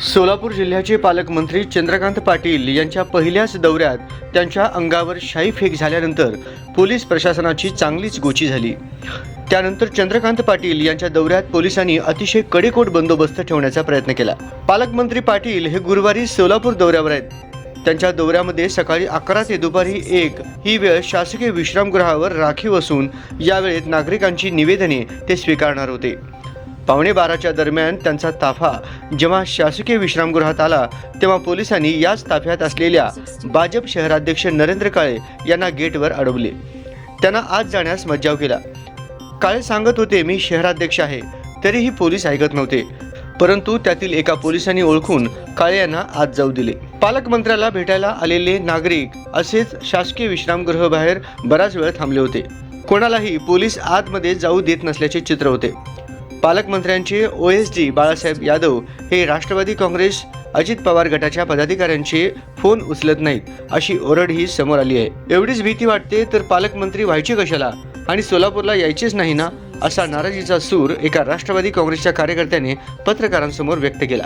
सोलापूर जिल्ह्याचे पालकमंत्री चंद्रकांत पाटील यांच्या पहिल्याच दौऱ्यात त्यांच्या अंगावर शाई फेक झाल्यानंतर पोलीस प्रशासनाची चांगलीच गोची झाली. त्यानंतर चंद्रकांत पाटील यांच्या दौऱ्यात पोलिसांनी अतिशय कडेकोट बंदोबस्त ठेवण्याचा प्रयत्न केला. पालकमंत्री पाटील हे गुरुवारी सोलापूर दौऱ्यावर आहेत. त्यांच्या दौऱ्यामध्ये सकाळी अकरा ते दुपारी एक ही वेळ शासकीय विश्रामगृहावर राखीव असून यावेळेत नागरिकांची निवेदने ते स्वीकारणार होते. पावणे बाराच्या दरम्यान त्यांचा ताफा जेव्हा शासकीय विश्रामगृहात आला तेव्हा पोलिसांनी याच ताफ्यात असलेल्या भाजप शहराध्यक्ष नरेंद्र काळे यांना गेटवर अडवले. त्यांना आत जाण्यास मज्जाव केला. काळे सांगत होते मी शहराध्यक्ष आहे तरीही पोलीस ऐकत नव्हते. परंतु त्यातील एका पोलिसांनी ओळखून काळे यांना आत जाऊ दिले. पालकमंत्र्याला भेटायला आलेले नागरिक असेच शासकीय विश्रामगृह बाहेर बराच वेळ थांबले होते. कोणालाही पोलीस आतमध्ये जाऊ देत नसल्याचे चित्र होते. पालकमंत्र्यांचे O S D Balasaheb Yadav हे राष्ट्रवादी काँग्रेस अजित पवार गटाच्या पदाधिकाऱ्यांचे फोन उचलत नाहीत अशी ओरडही समोर आली आहे. एवढीच भीती वाटते तर पालकमंत्री व्हायचे कशाला? आणि सोलापूरला यायचेच नाही ना? असा नाराजीचा सूर एका राष्ट्रवादी काँग्रेसच्या कार्यकर्त्याने पत्रकारांसमोर व्यक्त केला.